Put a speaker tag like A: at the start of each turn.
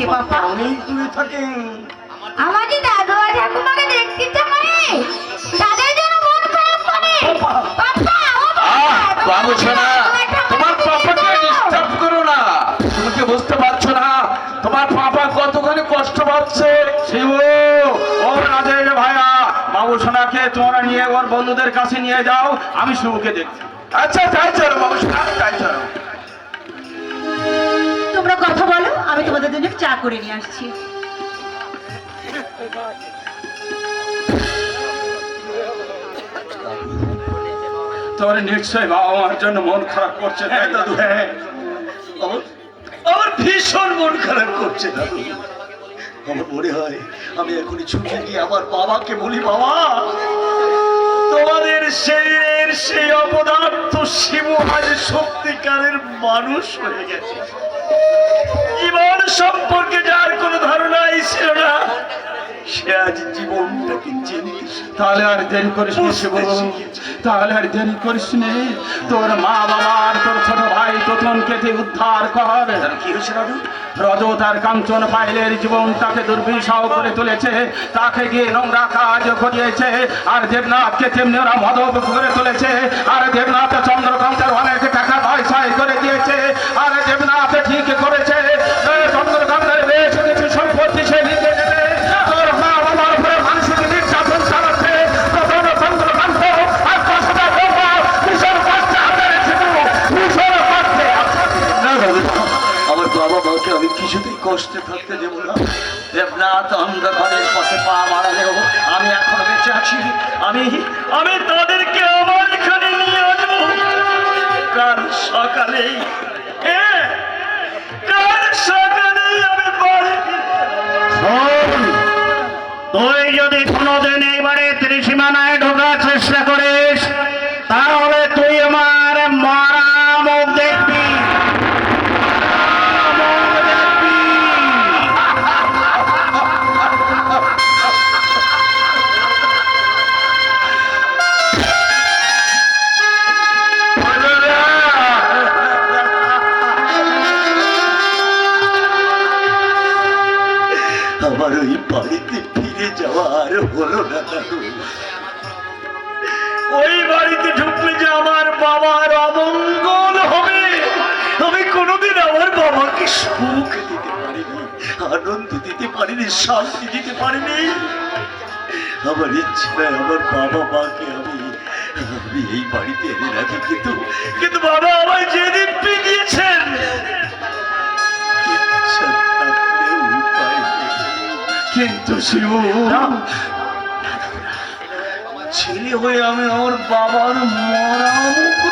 A: থাকে বাবা?
B: অনেক দূরে থাকেন
A: আমাদের দাদু আর ঠাকুমাকে দেখতে ইচ্ছা করে তাদের জন্য মন খারাপ করে
C: আহ,
A: বাবা,
C: বাবু সোনা তোমার পাপাকে ডিস্টার্ব করো না। তুমি কি বুঝতে পারছ না? তোমার পাপা কতখানি কষ্ট পাচ্ছে?
B: শিবু ও রাজের ভাইয়া বাবু সোনাকে তোমরা নিয়ে ওর বন্ধুদের কাছে নিয়ে যাও। আমি শিবুকে দেখছি।
C: আচ্ছা তাই চলো বাবু সোনা তাই চলো।
D: তোমরা কথা বলো আমি তোমাদের জন্য চা করে নিয়ে আসছি।
B: তোর নিশ্চয় বাবা মার জন্য মন খারাপ করছে তাই
E: হ্যাঁ। দাদু হ্যাঁ। আমার আমার ভীষণ মন খারাপ করছে দাদু। আমার মনে হয় আমি এখনই ছুটে গিয়ে আমার বাবাকে বলি বাবা তোমাদের শরীরের সেই অপদার্থ শিব আজ সত্যিকারের মানুষ হয়ে গেছে। জীবন সম্পর্কে যার কোনো ধারণাই ছিল না সে আজ জীবনটাকে চিনি
B: তাহলে আর দেরি করে শিবু তাহলে আর দেরি করিস নে। তোর মা বাবার তোর ছোট ভাই তোতনকে তুই উদ্ধার কর
E: কি হয়েছে রাজু
B: রজত আর কাঞ্চন পাইলের জীবনটাকে দুর্বিষহ করে তুলেছে তাকে গিয়ে নোংরা কাজ করিয়েছে আর দেবনাথকে তেমনি ওরা মদব করে তুলেছে আর দেবনাথ চন্দ্রকান্তের কষ্টে
E: থাকতে দেব না। দেবনাথ অন্ধকারের পথে পা বাড়ালেও আমি এখন বেঁচে আছি। আমি আমি তাদেরকে আমার এখানে নিয়ে আসব। কাল সকালে বাড়িতে ফিরে যাওয়া আর হলো না ওই বাড়িতে ঢুকলে যে আমার বাবার অমঙ্গল হবে আমি কোনোদিন আমার বাবাকে সুখ দিতে পারিনি? আনন্দ দিতে পারিনি? শান্তি দিতে পারিনি আমার ইচ্ছে আমার বাবা মাকে আমি আমি এই বাড়িতে এনে রাখি, কিন্তু কিন্তু বাবা আমায় যেদিন কিন্তু ছেলে হয়ে আমি আমার বাবার মরা মুখ